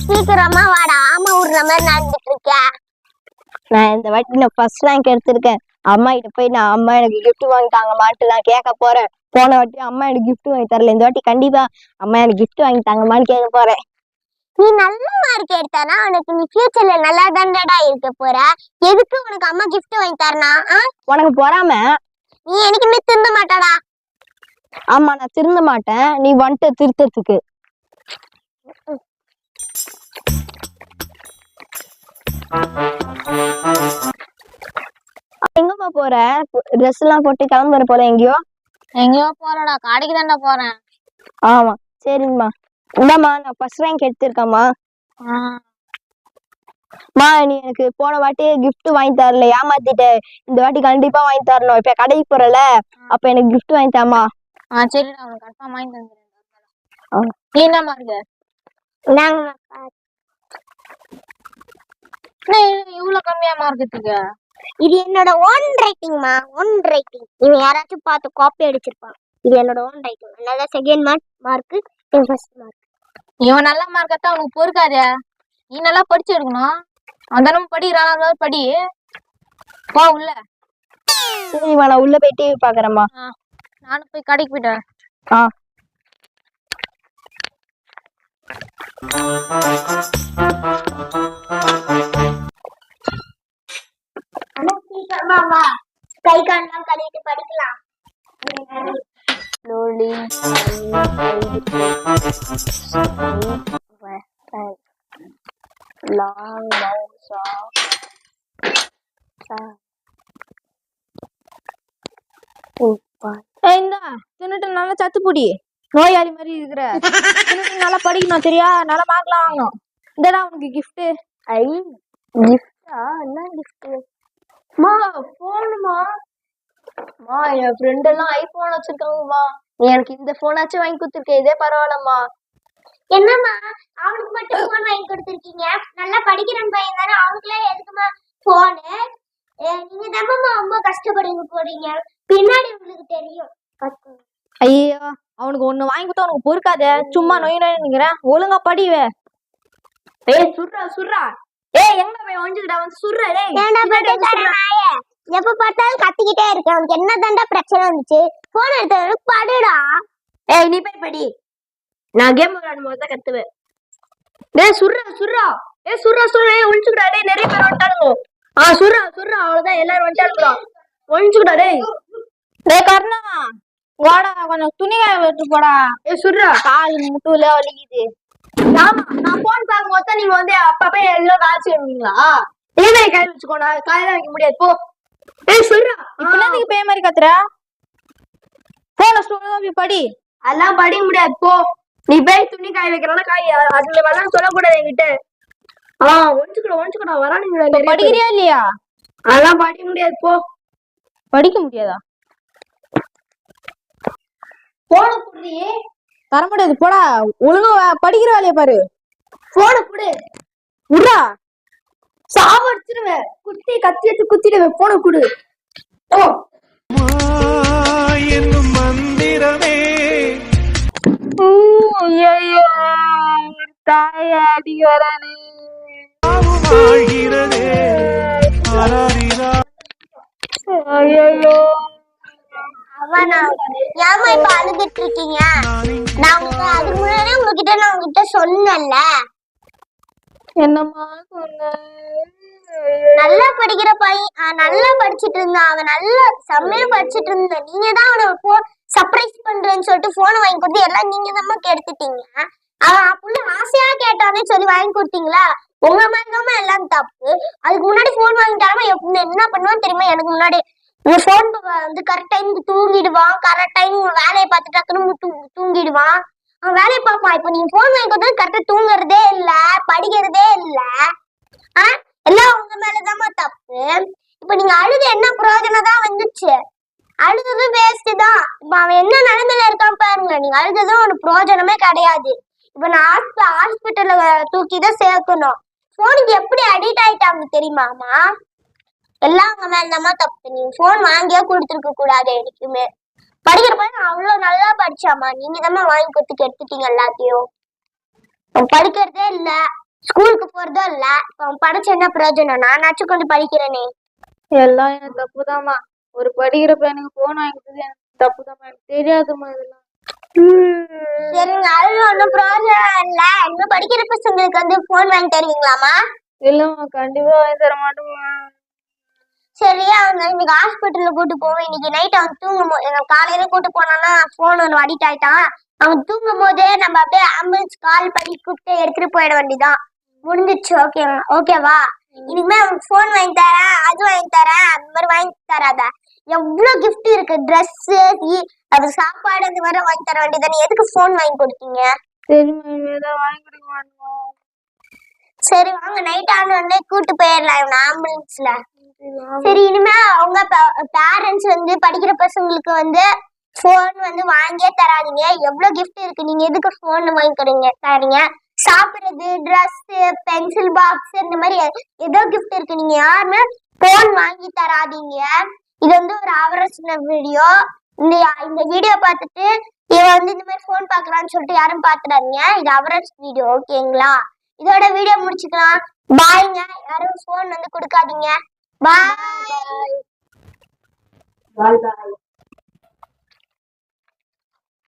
சீக்கிரமா வாடா ஆமா விடுற மாதிரி நடந்துட்டு இருக்க. நான் இந்த வாட்டி நான் ஃபர்ஸ்ட் ரேங்க் எடுத்திருக்கேன். அம்மா கிட்ட போய் நான் அம்மா எனக்கு gift வாங்கி தாங்கம்மான்ட்டு நான் கேட்க போறேன். போன வாட்டி அம்மா எனக்கு gift வாங்கி தரல இந்த வாட்டி கண்டிப்பா அம்மா எனக்கு gift வாங்கி தாங்கம்மான்னு கேட்க போறேன். நீ நல்ல மார்க் எடுத்தானா உனக்கு நீ ஃபியூச்சர்ல நல்லா தானடா இருக்க போற? எதுக்கு உனக்கு அம்மா gift வாங்கி தரணா? உனக்கு பொறாம? நீ எனக்குமே திருந்த மாட்டாடா. ஆமா நான் திருந்த மாட்டேன். நீ வந்துட்டு திருத்தறதுக்கு. எங்கம்மா போற? ட்ரெஸ் எல்லாம் போட்டு கிளம்புற போல எங்கேயோ. எங்கேயோ போறடா கடைக்கு தான்டா போறேன். ஆமா. சரிங்கம்மா இந்தாம்மா நான் ஃபர்ஸ்ட் ரேங்க் எடுத்திருக்கேம்மா. மா நீ எனக்கு போன வாட்டி gift வாங்கி தரல. ஏமாத்திட்ட. இந்த வாட்டி கண்டிப்பா வாங்கி தரணும். இப்ப கடைக்கு போறல. அப்ப எனக்கு gift வாங்கி தாம்மா ஆ சரிடா. உனக்கு கன்ஃபார்ம் வாங்கி தந்துடுறேன். ஆ. நீ என்ன மார்க் இவ்வளவு கம்மியா மார்க் எடுத்துக்க இது என்னோட ஓன் ரைட்டிங்மா ஓன் ரைட்டிங் இவன் யாராச்சும் பார்த்து காப்பி அடிச்சிருப்பான். இது என்னோட ஓன் ரைட்டிங் அதனால second mark mark first mark இவன் நல்ல மார்க் எடுத்தா உனக்கு பொறுக்காதே? நீ நல்லா படிச்சு எடுக்கணும். அந்த படிக்கிறான் படி வா உள்ள. சரிம்மா நான் உள்ள போய் டிவி பாக்குறேம்மா. நானும் போய் கடைக்கு போயிட்டேன் ஆ. கை கால்லாம் கழுவிட்டு படிக்கலாம் slowly long bounce off ஏய் தின்னுட்டு நல்லா சத்து பொடி நோயாளி மாதிரி இருக்கிற. நல்லா படிக்கணும் சரியா? நல்லா மார்க்லாம் வாங்கணும். இந்தடா உனக்கு கிஃப்ட் ஐ கிஃப்டா என்ன கிஃப்ட் மா போனுமா மா? என் ஃப்ரெண்ட் எல்லாம் ஐபோன் வச்சிருக்காங்கம்மா. நீ எனக்கு இந்த போனாச்சும் வாங்கி கொடுத்துருக்க இதே பரவாயில்லம்மா. என்னம்மா அவனுக்கு மட்டும் போன் வாங்கி கொடுத்துருக்கீங்க? நல்லா படிக்கிறன் பையன் தானே அவனுக்குலாம் எதுக்குமா போனு நீங்க தானம்மா ரொம்ப கஷ்டப்படுங்க போறீங்க. பின்னாடி உங்களுக்கு தெரியும். ஐயோ அவனுக்கு ஒண்ணு வாங்கி கொடுத்தா உனக்கு பொறுக்காத. சும்மா நொய் நொய்ங்கிறேன் ஒழுங்கா படிவே ஏய் சுர்ரா சுர்ரா ஏய் எங்க போய் ஒழிஞ்சுக்கிட்ட வந்து சுர்ரா டேய் ஏன்டா பட்டிக்கார நாயே எப்ப பார்த்தாலும் கத்திக்கிட்டே இருக்க. உனக்கு என்ன தாண்டா பிரச்சனை வந்துச்சு? போன் எடுத்து படுடா. ஏய் நீ போய் படி. நான் கேம் விளையாடும் போது தான் கத்துவேன். டேய் சுர்ரா சுர்ரா ஏய் சுர்ரா சுர்ரா ஏய் ஒழிச்சுக்கடா டேய் நிறைய பேர் வந்துட்டானுங்க. ஆ சுர்ரா சுர்ரா அவ்வளவுதான். எல்லாரும் வந்துட்டானுங்க ஒழிச்சுக்கடா டேய். டேய் கர்ணா. வாடா கொஞ்சம் துணி காய வெட்டு போடா. ஏய் சுர்ரா கால் முட்டுல வலிக்குது. ஆமா நான் போன் பார்க்கும்போது நீங்க வந்து அப்பப்ப எல்லாம் காய்ச்சி வருவீங்களா ஏன் காய வச்சுக்கோடா. காயெல்லாம் வைக்க முடியாது. போ. ஏய் சுர்ரா இப்ப பேய் மாதிரி கத்துற? போன ஸ்டோரி படி. அதெல்லாம் படிக்க முடியாது. போ. நீ போய் துணி காய வைக்கிறனா காய் அதுல வரலாம் சொல்லக்கூடாது என்கிட்ட. ஆ ஒழிச்சுக்கடா ஒழிச்சுக்கடா. வரானுங்க படிக்கிறியா இல்லையா? அதெல்லாம் படிக்க முடியாது. போ. படிக்க முடியாதா? போன புடி தர முடியாது. போடா. ஒழுங்கா வா- படிக்கிற வேலையை பாரு. போன புடு உடா சாவடிச்சிருவேன் குத்தி கத்தி எடுத்து குத்திடுவேன் போன குடு. ஓ. என்னும் மந்திரமே ஐயோ தாயாடி வரானே ஆகிறதே ஆராரிரா ஐயோ ஏமா இப்ப அழுதுட்டு இருக்கீங்க நான் அதுக்கு முன்னாடி உங்ககிட்ட நான் உங்ககிட்ட சொன்னேன்ல. என்னம்மா சொன்ன? நல்லா படிக்கிற பையன் நல்லா படிச்சிட்டு இருந்தான். அவன் நல்லா செம்மையா படிச்சிட்டு இருந்தான். நீங்க தான் அவனை போ சர்ப்ரைஸ் பண்றேன்னு சொல்லிட்டு போனை வாங்கி கொடுத்து எல்லாம் நீங்க தான் கெடுத்துட்டீங்க. அவன் புள்ள ஆசையா கேட்டானே சொல்லி வாங்கி கொடுத்தீங்களா? உங்க மாதிரி எல்லாம் தப்பு. அதுக்கு முன்னாடி போன் வாங்கி தராம என்ன பண்ணுவான்னு தெரியுமா? எனக்கு முன்னாடி போன் வந்து கரெக்ட் டைமுக்கு தூங்கிடுவான். கரெக்ட் டைம் வேலையை பார்த்து டக்குன்னு தூங்கிடுவான். அவன் வேலையை பார்ப்பான். இப்போ நீங்க ஃபோன் வாங்கி கொடுத்தா கரெக்டா தூங்குறதே இல்ல படிக்கிறதே இல்ல. ஆ? எல்லாம் உங்க மேலதாம்மா தப்பு. இப்போ நீங்க அழுது என்ன பிரயோஜனம் தான் வந்துச்சு? அழுதது வேஸ்ட் தான். இப்போ அவன் என்ன நிலைமையில இருக்கான் பாருங்க. நீங்க அழுததும் ஒரு பிரயோஜனமே கிடையாது. இப்போ நான் ஹாஸ்பிட்டல்ல தூக்கி தான் சேர்க்கணும். ஃபோனுக்கு எப்படி அடிக்ட் ஆயிட்டாங்க தெரியுமாமா எல்லாம் உங்க மேலதாம்மா தப்பு. நீங்க போன் வாங்கியே கொடுத்துருக்க கூடாது எனக்குமே படிக்கிற பையன் அவ்வளவு நல்லா படிச்சாமா நீங்க தான் வாங்கி கொடுத்து கெடுத்துட்டீங்க எல்லாத்தையும். அவன் படிக்கிறதே இல்ல. ஸ்கூலுக்கு போறதும் இல்ல. அவன் படிச்ச என்ன பிரயோஜனம்? நானாச்சும் கொஞ்சம் படிக்கிறேனே. எல்லாம் எனக்கு தப்புதாம்மா. ஒரு படிக்கிற பையனுக்கு போன் வாங்கிட்டது எனக்கு தப்புதாம்மா. எனக்கு தெரியாதும்மா இதெல்லாம். சரிங்க அது ஒன்றும் ப்ராப்ளம் இல்ல. இன்னும் படிக்கிற பசங்களுக்கு வந்து போன் வாங்கி தருவீங்களாமா இல்லம்மா கண்டிப்பா வாங்கி தர மாட்டோம்மா. சரி அவங்க இன்னைக்கு ஹாஸ்பிட்டல்ல கூட்டு போவோம். இன்னைக்கு நைட் அவன் தூங்கும் போது காலையில கூட்டு போனோம்னா போன் ஒன்று அடிக்ட் ஆயிட்டான் அவன் தூங்கும் போதே நம்ம அப்படியே ஆம்புலன்ஸ் கால் பண்ணி கூப்பிட்டு எடுத்துட்டு போயிட வேண்டியதான் முடிஞ்சிச்சு ஓகே ஓகேவா இனிமே அவனுக்கு ஃபோன் வாங்கி தரேன் அது வாங்கி தரேன் அந்த மாதிரி வாங்கி தராத. எவ்வளவு கிஃப்ட் இருக்கு ட்ரெஸ் அது சாப்பாடு அந்த மாதிரி வாங்கி தர வேண்டியது எதுக்கு ஃபோன் வாங்கி கொடுத்தீங்க? சரி வாங்கி கொடுக்க மாட்டோம். சரி வாங்க. நைட் ஆன உடனே கூட்டு போயிடலாம் ஆம்புலன்ஸ்ல சரி இனிமே அவங்க பேரண்ட்ஸ் வந்து படிக்கிற பசங்களுக்கு வந்து ஃபோன் வந்து வாங்கியே தராதீங்க. எவ்வளவு கிஃப்ட் இருக்கு? நீங்க எதுக்கு ஃபோன் வாங்கி தரீங்க தரீங்க? சாப்பிடுறது ட்ரெஸ் பென்சில் பாக்ஸ் இந்த மாதிரி ஏதோ கிஃப்ட் இருக்கு. நீங்க யாருமே ஃபோன் வாங்கி தராதீங்க. இது வந்து ஒரு அவரசன வீடியோ இந்த இந்த வீடியோ பார்த்துட்டு இவன் வந்து இந்த மாதிரி ஃபோன் பார்க்கலாம்னு சொல்லிட்டு யாரும் பார்த்துடாதீங்க. இது அவரேஜ் வீடியோ ஓகேங்களா இதோட வீடியோ முடிச்சுக்கலாம். பாய்ங்க யாரும் ஃபோன் வந்து கொடுக்காதீங்க. பாய் பாய் பாய்